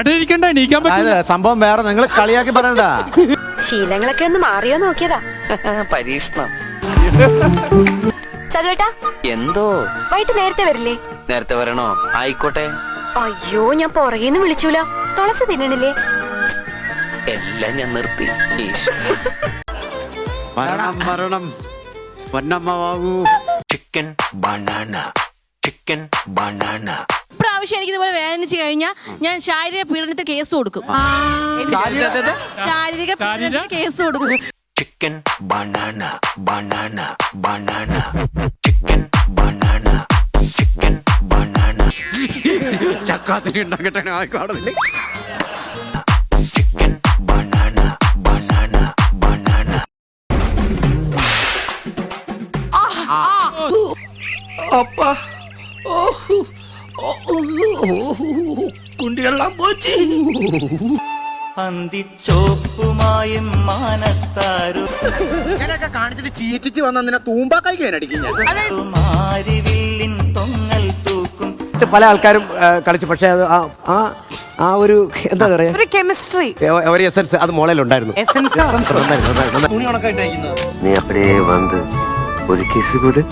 ഇരിക്കണ്ട എണീക്കാൻ പറ്റില്ല. അതായത് സംഭവം വേറെ നിങ്ങൾ കളിയാക്കി പറയണ്ട. ശീലങ്ങളൊക്കെ ഒന്ന് മാറിയോ നോക്കിയതാ. പരീക്ഷണം. ചതുവേട്ടാ എന്തോ? വൈകിട്ട് നേരത്തെ വരില്ലേ? നേരത്തെ വരണോ? ആയിക്കോട്ടെ. അയ്യോ ഞാൻ പുറകേന്ന് വിളിച്ചൂല. തുളസി തിന്നണില്ലേ? എല്ലാം ഞാൻ നിർത്തി. ഈശ്വര മരണം മരണം. പൊന്നമ്മാവൂ ചിക്കൻ ബനാന ചിക്കൻ banana. പ്രാവശ്യം എനിക്ക് ഇതുപോലെ വേദനിച്ച് കഴിഞ്ഞാൽ ഞാൻ ശാരീരിക പീഡനത്തിന് കേസ് കൊടുക്കും. ശാരീരിക പീഡനത്തിന് കേസ് കൊടുക്കും. Chicken banana banana banana. Chicken banana. Chicken banana ചക്കാത്തിന് ഉണ്ടാക്കട്ടെ ആയിക്കോടുന്നില്ലേ അപ്പ. banana banana പോച്ചു അന്തിച്ചോപ്പുമായും മാനത്താരു. ഇങ്ങനെയൊക്കെ കാണിച്ചിട്ട് ചീറ്റിച്ച് വന്ന നിന്നെ തൂമ്പാക്കായി കേനടിക്കും ഞാൻ. മാരിവില്ലിൻ തൊങ്ങൽ തൂക്കും. പല ആൾക്കാരും കളിച്ചു. പക്ഷേ അത് ആ- ആ ഒരു എന്താ പറയാ? ഒരു കെമിസ്ട്രി ഒരു എസൻസ് അത് മോളയിലുണ്ടായിരുന്നു എസൻസ്. നീ അപ്പടേ വന്ന് ഒരു കിസ് കൂടെ.